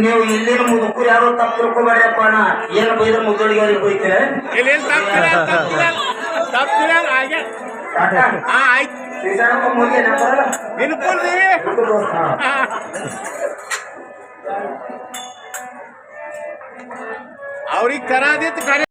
ನೀವು ಅಣ್ಣ. ಏನು ಬೈದ್ರೆ ಮುದ್ದೋಳಿಗೆ ಅವ್ರಿಗೆ ಬೈತೀರ? ಇಲ್ಲಿ ತಪ್ಪಿಲ್ಲ ತಪ್ಪಿಲ್ಲ ತಪ್ಪಿಲ್ಲ ಆಯ್ತು. ಅವ್ರಿಗೆ ಕರಾದಿತ್ತು ಕರೆ